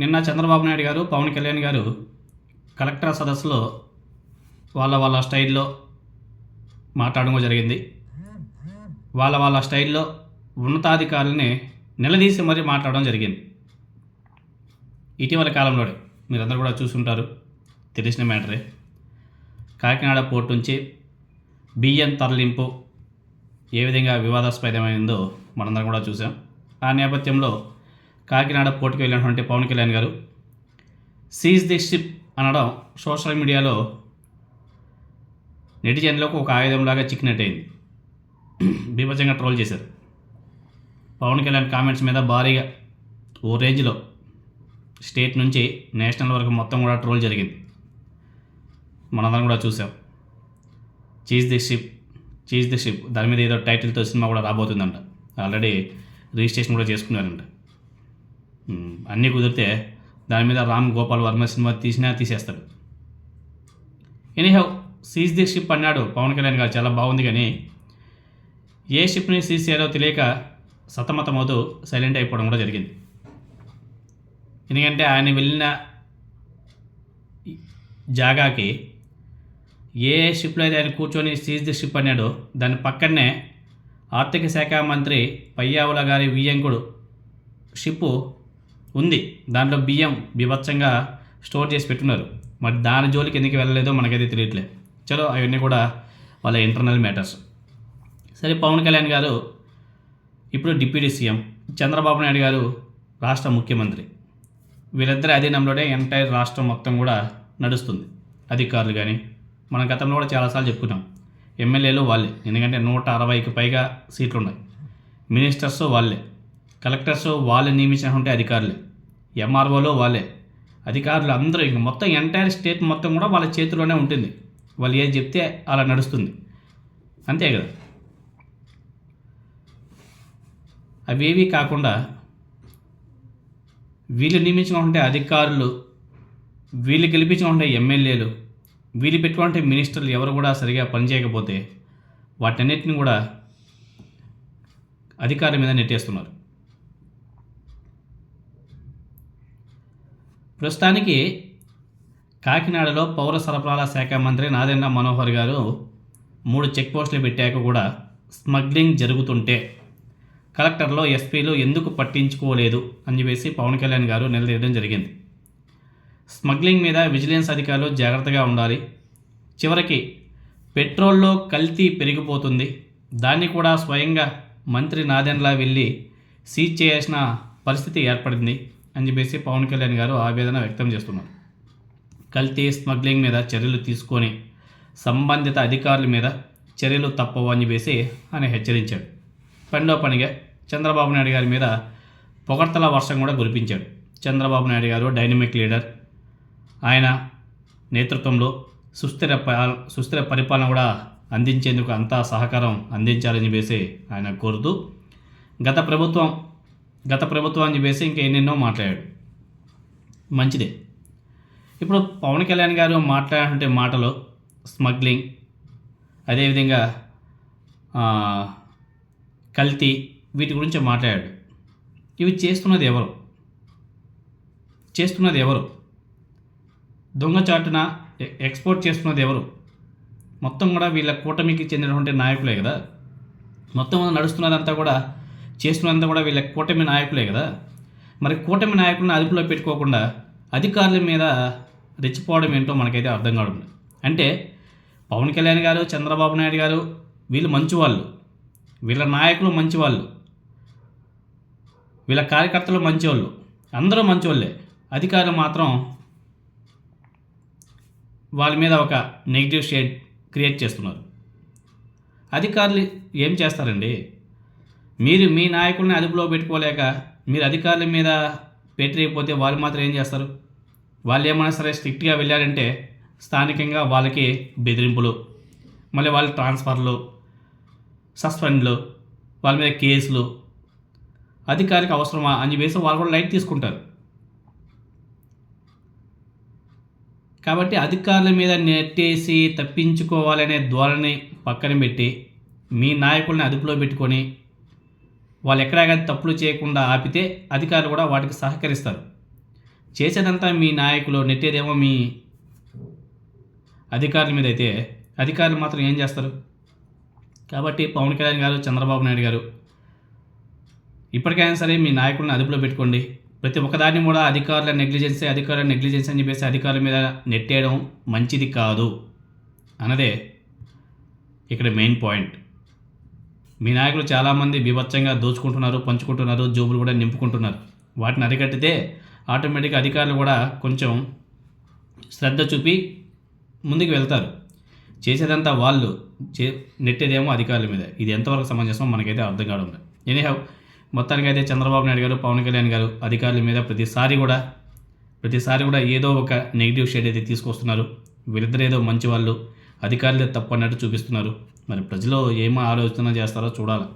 నిన్న చంద్రబాబు నాయుడు గారు పవన్ కళ్యాణ్ గారు కలెక్టర్ సదస్సులో వాళ్ళ వాళ్ళ స్టైల్లో మాట్లాడడం జరిగింది. వాళ్ళ వాళ్ళ స్టైల్లో ఉన్నతాధికారులని నిలదీసి మరీ మాట్లాడడం జరిగింది. ఇటీవల కాలంలోనే మీరందరూ కూడా చూసుంటారు తెలిసిన మ్యాటరే. కాకినాడ పోర్టు నుంచి బియ్యం తరలింపు ఏ విధంగా వివాదాస్పదమైందో మనందరం కూడా చూసాం ఆ నేపథ్యంలో కాకినాడ పోటీకి వెళ్ళినటువంటి పవన్ కళ్యాణ్ గారు. సీజ్ ది షిప్ అనడం సోషల్ మీడియాలో నెటిజన్లకు ఒక ఆయుధంలాగా చిక్కినట్టయింది. బీభత్సంగా ట్రోల్ చేశారు. పవన్ కళ్యాణ్ కామెంట్స్ మీద భారీగా ఓ రేంజ్లో స్టేట్ నుంచి నేషనల్ వరకు మొత్తం కూడా ట్రోల్ జరిగింది. మనందరం కూడా చూసాం cheese the ship cheese the ship దాని మీద ఏదో టైటిల్తో సినిమా కూడా రాబోతుందంట. ఆల్రెడీ రిజిస్ట్రేషన్ కూడా చేసుకున్నారంట. అన్నీ కుదిరితే దాని మీద రామ్ గోపాల్ వర్మ సినిమా తీసినా తీసేస్తాడు. ఎనీహౌ సీజ్ ది షిప్ అన్నాడు పవన్ కళ్యాణ్ గారు. చాలా బాగుంది కానీ ఏ షిప్ని సీజ్ చేయాలో తెలియక సతమతమవుతూ సైలెంట్ అయిపోవడం కూడా జరిగింది. ఎందుకంటే ఆయన వెళ్ళిన జాగాకి ఏ షిప్లో అయితే ఆయన కూర్చొని సీజ్ ది షిప్ అన్నాడో దాని పక్కనే ఆర్థిక శాఖ మంత్రి పయ్యావుల గారి వియ్యంకుడు షిప్పు ఉంది. దాంట్లో బియ్యం బీభత్సంగా స్టోర్ చేసి పెట్టున్నారు. మరి దాని జోలికి ఎందుకు వెళ్ళలేదో మనకైతే తెలియట్లేదు చలో అవన్నీ కూడా వాళ్ళ ఇంటర్నల్ మ్యాటర్స్ సరే పవన్ కళ్యాణ్ గారు ఇప్పుడు డిప్యూటీ సీఎం. చంద్రబాబు నాయుడు గారు రాష్ట్ర ముఖ్యమంత్రి. వీళ్ళిద్దరి అధీనంలోనే ఎంటైర్ రాష్ట్రం మొత్తం కూడా నడుస్తుంది. అధికారులు కానీ మన గతంలో కూడా చాలాసార్లు చెప్పుకున్నాం. ఎమ్మెల్యేలు వాళ్ళే. ఎందుకంటే నూట అరవైకి పైగా సీట్లు ఉన్నాయి మినిస్టర్స్ వాళ్ళే. కలెక్టర్స్ వాళ్ళే ఉంటే అధికారులే. ఎంఆర్ఓలో వాళ్ళే. అధికారులు అందరూ ఇంక మొత్తం ఎంటైర్ స్టేట్ మొత్తం కూడా వాళ్ళ చేతిలోనే ఉంటుంది. వాళ్ళు ఏది చెప్తే అలా నడుస్తుంది. అంతే కదా? అవేవి కాకుండా వీళ్ళు నియమించుకుంటే అధికారులు వీళ్ళు గెలిపించుకుంటే ఎమ్మెల్యేలు వీళ్ళు పెట్టుకుంటే మినిస్టర్లు ఎవరు కూడా సరిగా పనిచేయకపోతే వాటన్నిటిని కూడా అధికారుల మీద నెట్టేస్తున్నారు. ప్రస్తుతానికి కాకినాడలో పౌర సరఫరాల శాఖ మంత్రి నాదెండ్ర మనోహర్ గారు మూడు చెక్ పోస్టులు పెట్టాక కూడా స్మగ్లింగ్ జరుగుతుంటే కలెక్టర్లో ఎస్పీలు ఎందుకు పట్టించుకోలేదు అని చెప్పేసి పవన్ కళ్యాణ్ గారు నిలదీయడం జరిగింది. స్మగ్లింగ్ మీద విజిలెన్స్ అధికారులు జాగ్రత్తగా ఉండాలి. చివరికి పెట్రోల్లో కల్తీ పెరిగిపోతుంది. దాన్ని కూడా స్వయంగా మంత్రి నాదెండ్లా వెళ్ళి సీజ్ చేయాల్సిన పరిస్థితి ఏర్పడింది. అని చెప్పేసి పవన్ కళ్యాణ్ గారు ఆవేదన వ్యక్తం చేస్తున్నారు. కల్తీ స్మగ్లింగ్ మీద చర్యలు తీసుకొని సంబంధిత అధికారుల మీద చర్యలు తప్పవు అని చెప్పేసి ఆయన హెచ్చరించాడు. పనిలో పనిగా చంద్రబాబు నాయుడు గారి మీద పొగడ్తల వర్షం కూడా కురిపించాడు. చంద్రబాబు నాయుడు గారు డైనమిక్ లీడర్. ఆయన నేతృత్వంలో సుస్థిర ప- సుస్థిర పరిపాలన కూడా అందించేందుకు అంతా సహకారం అందించాలని చెప్పేసి ఆయన కోరుతూ గత ప్రభుత్వం గత ప్రభుత్వం అని చెప్పేసి ఇంకా ఎన్నెన్నో మాట్లాడాడు. మంచిదే. ఇప్పుడు పవన్ కళ్యాణ్ గారు మాట్లాడే మాటలు స్మగ్లింగ్ అదేవిధంగా కల్తీ వీటి గురించి మాట్లాడాడు. ఇవి చేస్తున్నది ఎవరు? చేస్తున్నది ఎవరు? దొంగచాటున ఎక్స్పోర్ట్ చేస్తున్నది ఎవరు? మొత్తం కూడా వీళ్ళ కూటమికి చెందినటువంటి నాయకులే కదా? మొత్తం నడుస్తున్నదంతా కూడా చేసినంత కూడా వీళ్ళ కూటమి నాయకులే కదా. మరి కూటమి నాయకులను అదుపులో పెట్టుకోకుండా అధికారుల మీద రెచ్చిపోవడం ఏంటో మనకైతే అర్థం కావడం అంటే పవన్ కళ్యాణ్ గారు చంద్రబాబు నాయుడు గారు వీళ్ళు మంచివాళ్ళు. వీళ్ళ నాయకులు మంచివాళ్ళు. వీళ్ళ కార్యకర్తలు మంచివాళ్ళు. అందరూ మంచివాళ్ళే. అధికారులు మాత్రం వాళ్ళ మీద ఒక నెగిటివ్ షేడ్ క్రియేట్ చేస్తున్నారు. అధికారులు ఏం చేస్తారండి? మీరు మీ నాయకుల్ని అదుపులో పెట్టుకోలేక మీరు అధికారుల మీద పెట్టలేకపోతే వాళ్ళు మాత్రం ఏం చేస్తారు? వాళ్ళు ఏమైనా సరే స్ట్రిక్ట్గా వెళ్ళారంటే స్థానికంగా వాళ్ళకి బెదిరింపులు మళ్ళీ వాళ్ళ ట్రాన్స్ఫర్లు సస్పెండ్లు వాళ్ళ మీద కేసులు అధికారికి అవసరమా అని చెప్పేసి వాళ్ళు కూడా లైట్ తీసుకుంటారు. కాబట్టి అధికారుల మీద నెట్టేసి తప్పించుకోవాలనే ధోరణి పక్కన పెట్టి మీ నాయకుల్ని అదుపులో పెట్టుకొని వాళ్ళు ఎక్కడా కానీ తప్పులు చేయకుండా ఆపితే అధికారులు కూడా వాటికి సహకరిస్తారు. చేసేదంతా మీ నాయకులు నెట్టేదేమో మీ అధికారుల మీద అయితే అధికారులు మాత్రం ఏం చేస్తారు? కాబట్టి పవన్ కళ్యాణ్ గారు చంద్రబాబు నాయుడు గారు ఇప్పటికైనా సరే మీ నాయకుడిని అదుపులో పెట్టుకోండి. ప్రతి ఒక్కదాన్ని కూడా అధికారుల నెగ్లిజెన్సీ అధికారుల నెగ్లిజెన్స్ అని చెప్పేసి అధికారుల మీద నెట్టేయడం మంచిది కాదు. అన్నదే ఇక్కడ మెయిన్ పాయింట్. మీ నాయకులు చాలామంది బీభత్సంగా దోచుకుంటున్నారు పంచుకుంటున్నారు జోబులు కూడా నింపుకుంటున్నారు. వాటిని అరికట్టితే ఆటోమేటిక్గా అధికారులు కూడా కొంచెం శ్రద్ధ చూపి ముందుకు వెళ్తారు. చేసేదంతా వాళ్ళు చే నెట్టేదేమో అధికారుల మీద. ఇది ఎంతవరకు సమంజసం మనకైతే అర్థం కావడం హౌ మొత్తానికి మొత్తానికైతే చంద్రబాబు నాయుడు గారు పవన్ కళ్యాణ్ గారు అధికారుల మీద ప్రతిసారి కూడా ప్రతిసారి కూడా ఏదో ఒక నెగిటివ్ షేడ్ అయితే తీసుకొస్తున్నారు. వీరిద్దరు ఏదో మంచి వాళ్ళు అధికారులే తప్పు అన్నట్టు చూపిస్తున్నారు. మరి ప్రజలు ఏం ఆలోచన చేస్తారో చూడాలి.